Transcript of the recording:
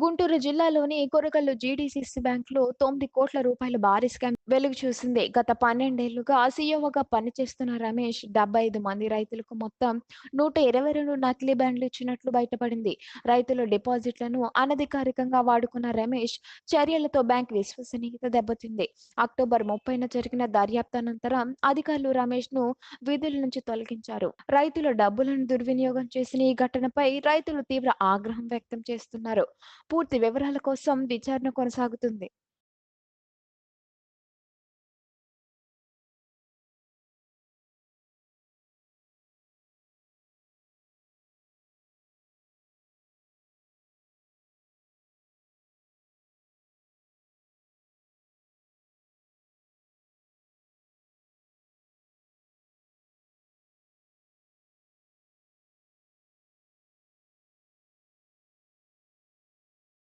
గుంటూరు జిల్లాలోని కొరకల్లు జీడీసీసీ బ్యాంకులో తొమ్మిది కోట్ల రూపాయల భారీ స్కామ్ వెలుగు చూసింది. గత పన్నెండేళ్ళుగా సీఈఓగా పనిచేస్తున్న రమేష్ డెబ్బై ఐదు మంది రైతులకు మొత్తం నూట ఇరవై రెండు నకిలీ బ్యాండ్లు ఇచ్చినట్లు బయటపడింది. రైతుల డిపాజిట్లను అనధికారికంగా వాడుకున్న రమేష్ చర్యలతో బ్యాంక్ విశ్వసనీయత దెబ్బతింది. అక్టోబర్ ముప్పైన జరిగిన దర్యాప్తు అనంతరం అధికారులు రమేష్ను విధుల నుంచి తొలగించారు. రైతుల డబ్బులను దుర్వినియోగం చేసిన ఈ ఘటనపై రైతులు తీవ్ర ఆగ్రహం వ్యక్తం చేస్తున్నారు. పూర్తి వివరాల కోసం విచారణ కొనసాగుతుంది.